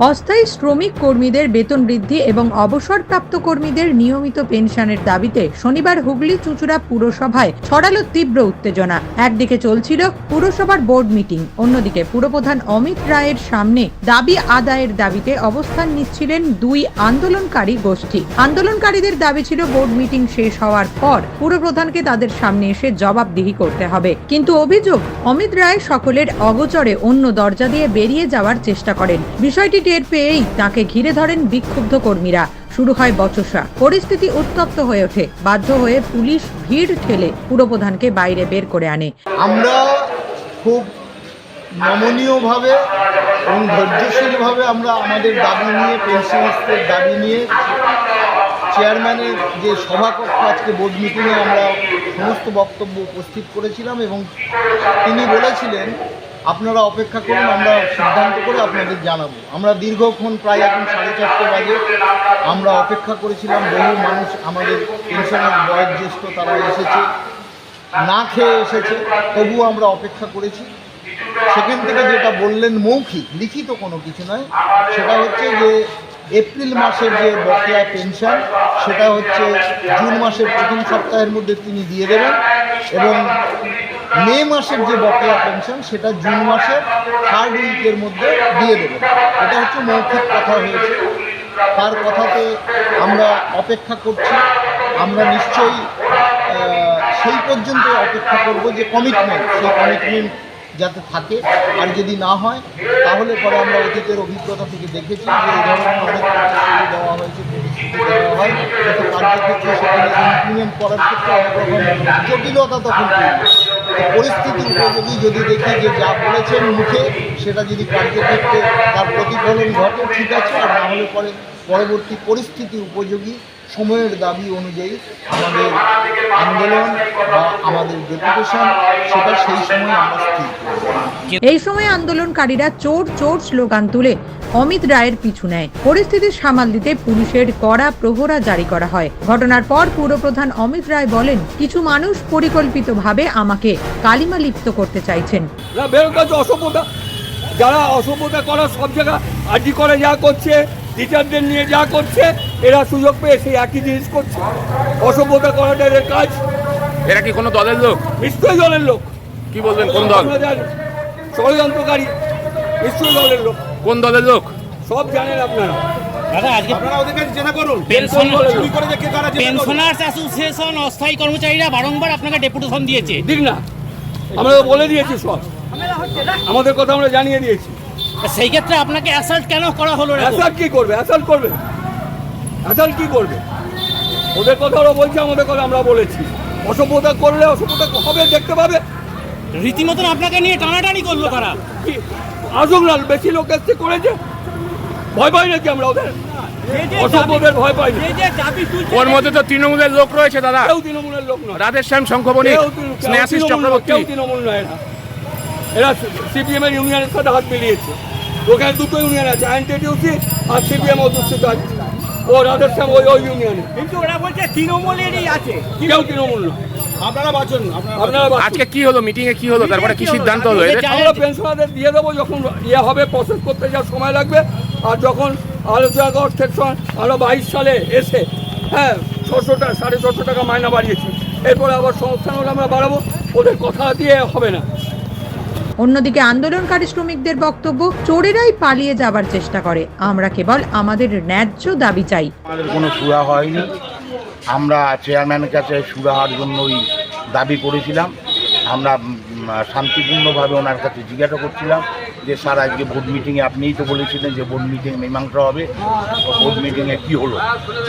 অস্থায়ী শ্রমিক কর্মীদের বেতন বৃদ্ধি এবং অবসরপ্রাপ্ত কর্মীদের নিয়মিত পেনশনের দাবিতে শনিবার হুগলি চুঁচুড়া পুরসভায় ছড়ালো তীব্র উত্তেজনা। একদিকে চলছিল পুরসভার বোর্ড মিটিং, অন্যদিকে পুরপ্রধান অমিত রায়ের সামনে দাবি আদায়ের দাবিতে অবস্থান নিচ্ছিলেন দুই আন্দোলনকারী গোষ্ঠী। আন্দোলনকারীদের দাবি ছিল বোর্ড মিটিং শেষ হওয়ার পর পুরপ্রধানকে তাদের সামনে এসে জবাবদিহি করতে হবে। কিন্তু অভিযোগ, অমিত রায় সকলের অগোচরে অন্য দরজা দিয়ে বেরিয়ে যাওয়ার চেষ্টা করেন। বিষয়টি টের পেয়েই তাকে ঘিরে ধরেন বিক্ষুব্ধ কর্মীরা। শুরু হয় বচসা। পরিস্থিতি উত্তপ্ত হয়ে ওঠে। বাধ্য হয়ে পুলিশ ভিড় ঠেলে পুরপ্রধানকে বাইরে বের করে আনে। আমরা খুব নমনীয়ভাবে এবং ধৈর্যশীলভাবে আমরা আমাদের দাবি নিয়ে পেনশনার্সদের দাবি নিয়ে চেয়ারম্যানের যে সভাকক্ষ আজকে বোর্ড মিটিংয়ে আমরা সমস্ত বক্তব্য উপস্থিত করেছিলাম এবং তিনি বলেছিলেন আপনারা অপেক্ষা করুন, আমরা সিদ্ধান্ত করে আপনাদের জানাব। আমরা দীর্ঘক্ষণ প্রায় এখন সাড়ে চারটে বাজে। আমরা অপেক্ষা করেছিলাম, বহু মানুষ আমাদের পেনশনের বয়োজ্যেষ্ঠ তারা এসেছে, না খেয়ে এসেছে, তবুও আমরা অপেক্ষা করেছি। সেখান থেকে যেটা বললেন মৌখিক, লিখিত কোনো কিছু নয়। সেটা হচ্ছে যে, এপ্রিল মাসের যে বকেয়া পেনশন, সেটা হচ্ছে জুন মাসের প্রথম সপ্তাহের মধ্যে তিনি দিয়ে দেবেন এবং মে মাসের যে বকেয়া পেনশন সেটা জুন মাসের থার্ড উইকের মধ্যে দিয়ে দেবেন এটা হচ্ছে মৌখিক কথা হয়েছে। তার কথাতে আমরা অপেক্ষা করছি। আমরা নিশ্চয়ই সেই পর্যন্ত অপেক্ষা করব যে কমিটমেন্ট সেই কমিটমেন্ট যাতে থাকে। আর যদি না হয়, তাহলে পরে আমরা অতীতের অভিজ্ঞতা থেকে দেখেছি যে এই ধরনের অনেক প্রতিশ্রুতি দেওয়া হয়েছে, প্রতিশ্রুতি দেওয়া হয়। কিন্তু কার্যক্ষেত্রে সেখানে ইমপ্লিমেন্ট করার ক্ষেত্রে অনেক রকম জটিলতা তখন তৈরি। তো পরিস্থিতির উপযোগী যদি দেখি যে যা বলেছেন মুখে, সেটা যদি কার্যক্ষেত্রে তার প্রতিফলন ঘটে, ঠিক আছে, আর না হলে পরে পরবর্তী পরিস্থিতি উপযোগী সময়ের দাবি অনুযায়ী আমাদের আন্দোলন বা আমাদের ডেপুটেশন, সেটা সেই সময় আমরা স্থির করব এই সময় আন্দোলনকারীরা চোর চোর স্লোগান তুলে অমিত রায়ের পিছু নেয়। পরিস্থিতি সামাল দিতে পুলিশের কড়া প্রহরা জারি করা হয়। ঘটনার পর পুরপ্রধান অমিত রায় বলেন কিছু মানুষ পরিকল্পিতভাবে আমাকে কালিমা লিপ্ত করতে চাইছেন। যারা অসভ্যতা করার সব জায়গা আর্জি করে যা করছে টিচারদের নিয়ে যা করছে এরা সুযোগ পেয়ে সেই একই জিনিস করছে। অসভ্যতা করাটা এদের কাজ। এরা কি কোনো দলের লোক? নিশ্চয়ই দলের লোক। কি বলবেন কোন দল? ষড়যন্ত্রকারী নিশ্চয়ই দলের লোক। কোন দলের লোক? সব জানেন আপনারা। দাদা আজকে আপনারা ওদের কাছে জেনা করুন। পেনশন চুরি করে যে কে কারা পেনশনার্স অ্যাসোসিয়েশন অস্থায়ী কর্মচারীরা বারংবার আপনাকে ডেপুটেশন দিয়েছে। না। আমরা তো বলে দিয়েছি সব। আমাদের কথা আমরা জানিয়ে দিয়েছি। সেই ক্ষেত্রে আপনাকে অ্যাসাল্ট কেন করা হলো এরকম? অ্যাসাল্ট কি করবে? অ্যাসাল্ট করবে? অ্যাসাল্ট কি করবে? ওদের কথা ওরা বলছে আমাদের কথা আমরা বলেছি। অসভ্যতা করলে অসভ্যতা হবে দেখতে পাবে। রীতিমতন আপনাকে নিয়ে টানাটানি করল তারা। আসুক না বেশি লোক এসছে করেছে। ভয় পাই নাকি আমরা ওদের? অসভ্যদের ভয় পাই ওর মধ্যে তো তৃণমূলের লোক রয়েছে দাদা। কেউ তৃণমূলের লোক নয়। রাধেশ্যাম শঙ্খবণী কেউ স্নেহাশিস তৃণমূল নয়, চক্রবর্তী। কেউ তৃণমূল নয় এরা। এরা সিপিএম এর ইউনিয়নের সাথে হাত মিলিয়েছে। ওখানে দুটো ইউনিয়ন আছে আর সিপিএম অধ্যুষিত আছে। ও ওই ওই ইউনিয়নে। কিন্তু ওরা বলছে তৃণমূলেরই আছে। কেউ তৃণমূল নয়। আপনারা বাঁচুন আপনারা আপনারা আজকে কি হলো? মিটিং এ কি হলো? তারপরে কি সিদ্ধান্ত হলো? আমরা পেনশনারদের দিয়ে দেবো যখন ইয়ে হবে প্রসেস করতে যা সময় লাগবে। আর যখন আলোচনা করার সেকশন আমরা বাইশ সালে এসে হ্যাঁ ছশো টাকা সাড়ে ছশো টাকা মাইনা বাড়িয়েছি। এরপরে আবার সংস্থান হলে আমরা বাড়াবো। ওদের কথা দিয়ে হবে না। অন্যদিকে আন্দোলনকারী শ্রমিকদের বক্তব্য চোরেরাই পালিয়ে যাবার চেষ্টা করে। আমরা কেবল আমাদের ন্যায্য দাবি চাই। আমাদের কোনো সুরা হয়নি। আমরা চেয়ারম্যানের কাছে সুরাহার জন্যই দাবি করেছিলাম। আমরা শান্তিপূর্ণভাবে ওনার কাছে জিজ্ঞাসা করছিলাম যে, স্যার, আজকে বোর্ড মিটিংয়ে আপনিই তো বলেছিলেন যে বোর্ড মিটিং মীমাংসা হবে। বোর্ড মিটিংয়ে কি হলো?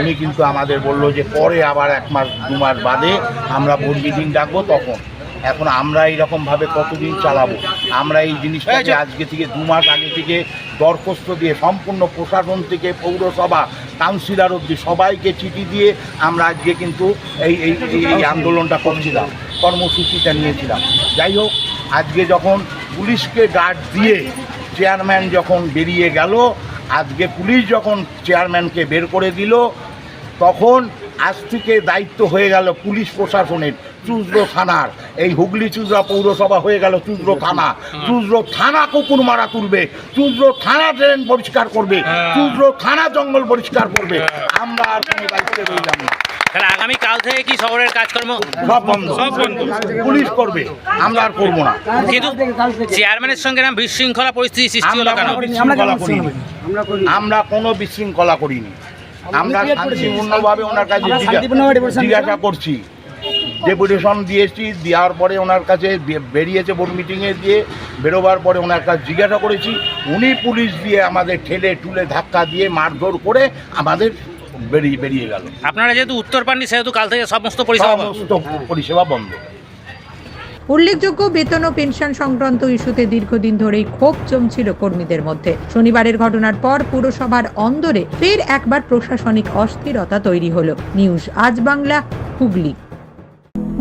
উনি কিন্তু আমাদের বলল যে, পরে আবার এক মাস, দু মাস বাদে আমরা বোর্ড মিটিং ডাকবো তখন। এখন আমরা এইরকমভাবে কতদিন চালাবো? আমরা এই জিনিসটাকে আজকে থেকে দু মাস আগে থেকে দরখাস্ত দিয়ে সম্পূর্ণ প্রশাসন থেকে পৌরসভা কাউন্সিলর অব্দি সবাইকে চিঠি দিয়ে আমরা আজকে কিন্তু এই এই এই- এই আন্দোলনটা করছিলাম কর্মসূচিটা নিয়েছিলাম। যাই হোক আজকে যখন পুলিশকে গার্ড দিয়ে চেয়ারম্যান যখন বেরিয়ে গেল আজকে পুলিশ যখন চেয়ারম্যানকে বের করে দিল তখন আজ থেকে দায়িত্ব হয়ে গেল পুলিশ প্রশাসনের। চুজরো থানার এই হুগলি চুজরা পৌরসভা হয়ে গেল চুজরো থানা চুজরো থানা কুকুর মারা তুলবে। চুজরো থানা ড্রেন পরিষ্কার করবে। চুজরো থানা জঙ্গল পরিষ্কার করবে। আমরা আর কোনো দায়িত্বে রইলাম না। তাহলে আগামী কাল থেকে কি শহরের কাজকর্ম? সব বন্ধ। সব পুলিশ করবে। আমরা আর করব না। কিন্তু চেয়ারম্যানের সঙ্গে না বিশৃঙ্খলা পরিস্থিতি সৃষ্টি হলো আমরা কেন কোনো? বিশৃঙ্খলা করিনি। আমরা কোনো বিশৃঙ্খলা করিনি। আমরা শান্তিপূর্ণভাবে ওনার কাছে জিজ্ঞাসা করছি। ডেপুটেশন দিয়েছি দেওয়ার পরে ওনার কাছে বেরিয়েছে বোর্ড মিটিংয়ে দিয়ে বেরোবার পরে ওনার কাছে জিজ্ঞাসা করেছি উনি পুলিশ দিয়ে আমাদের ঠেলে টুলে ধাক্কা দিয়ে মারধর করে আমাদের বেরিয়ে বেরিয়ে গেল। আপনারা যেহেতু উত্তর পাননি সেহেতু কাল থেকে সমস্ত পরিষেবা বন্ধ। পরিষেবা বন্ধ। উল্লেখযোগ্য বেতন ও পেনশন সংক্রান্ত ইস্যুতে দীর্ঘদিন ধরেই ক্ষোভ জমছিল কর্মীদের মধ্যে। শনিবারের ঘটনার পর পুরসভার অন্দরে ফের একবার প্রশাসনিক অস্থিরতা তৈরি হলো। নিউজ আজ বাংলা হুগলি।